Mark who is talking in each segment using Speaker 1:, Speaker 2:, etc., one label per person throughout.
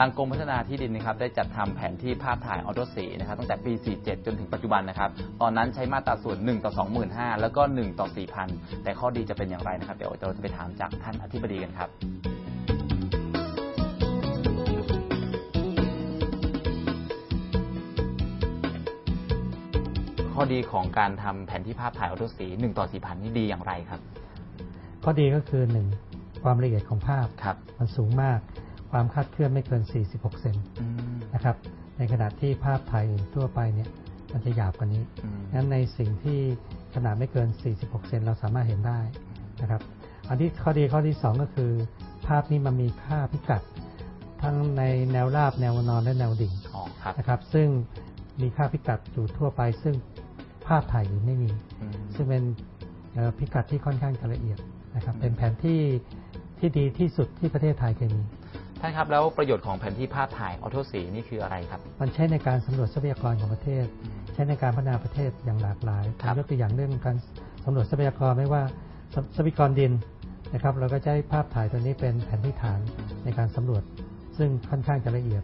Speaker 1: ทางกรมพัฒนาที่ดินนะครับได้จัดทำแผนที่ภาพถ่ายออโตสีนะครับตั้งแต่ปี 47 จนถึงปัจจุบันนะครับ ตอนนั้นใช้มาตราส่วน 1 ต่อ 25,000 แล้วก็ 1 ต่อ 4,000 แต่ข้อดีจะเป็นอย่างไรนะครับ เดี๋ยวเราจะไปถามจากท่านอธิบดีกันครับข้อดีของการทำแผนที่ภาพถ่ายออโตสี1ต่อ4,000นี่ดีอย่างไรครับ
Speaker 2: ข้อดีก็คือหนึ่งความละเอียดของภาพ
Speaker 1: ครับ
Speaker 2: มันสูงมาก ความคลาดเคลื่อนไม่เกิน 46 เซน
Speaker 1: อืม
Speaker 2: นะครับ ในขณะที่ภาพถ่ายอื่นทั่วไปเนี่ยมันจะหยาบกว่านี้
Speaker 1: อืม
Speaker 2: งั้นในสิ่งที่ขนาดไม่เกิน 46 เซนเราสามารถเห็นได้นะครับ อันที่ข้อดีข้อที่ 2 ก็คือ ภาพนี้มันมีค่าพิกัด ทั้งในแนวราบแนวนอนและแนวดิ่ง
Speaker 1: อ๋อครับ
Speaker 2: นะครับ ซึ่งมีค่าพิกัดอยู่ทั่วไป ซึ่งภาพถ่ายอื่นไม่มี
Speaker 1: อืม
Speaker 2: ซึ่งเป็นเอ่อพิกัดที่ค่อนข้างจะละเอียดนะครับ
Speaker 1: อืม
Speaker 2: เป็นแผนที่ที่ดีที่สุดที่ประเทศไทยเคยมี
Speaker 1: ท่านครับแล้วประโยชน์ของแผนที่ภาพถ่ายออโตสีนี่คืออะไรครับ
Speaker 2: มันใช้ในการสำรวจทรัพยากรของประเทศ ใช้ในการพัฒนาประเทศอย่างหลากหลาย
Speaker 1: ครับ
Speaker 2: ยกตัวอย่างเรื่องการสำรวจทรัพยากรไม่ว่าทรัพทรัพยากรดินนะครับ เราก็ใช้ภาพถ่ายตัวนี้เป็นแผนที่ฐานในการสำรวจ ซึ่งค่อนข้างจะละเอียด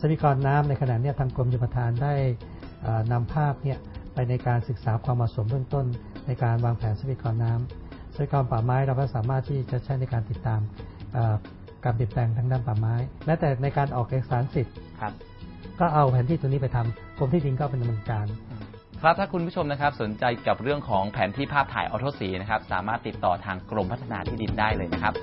Speaker 2: ทรัพยากรน้ำในขณะเนี้ยทางกรมชลประทานได้เอ่อนำภาพเนี่ยไปในการศึกษาความเหมาะสมเบื้องต้น ในการวางแผนทรัพยากรน้ำทรัพยากรป่าไม้เราก็สามารถที่จะใช้ในการติดตามเอ่อ การเปลี่ยนแปลงทางด้านป่าไม้ และแต่ในการออกเอกสารสิทธิ์
Speaker 1: ครับ
Speaker 2: ก็เอาแผนที่ตัวนี้ไปทำกรมที่ดินก็เป็นดำเนินการ
Speaker 1: ครับถ้าคุณผู้ชมนะครับสนใจกับเรื่องของแผนที่ภาพถ่ายออโตสีนะครับสามารถติดต่อทางกรมพัฒนาที่ดินได้เลยนะครับ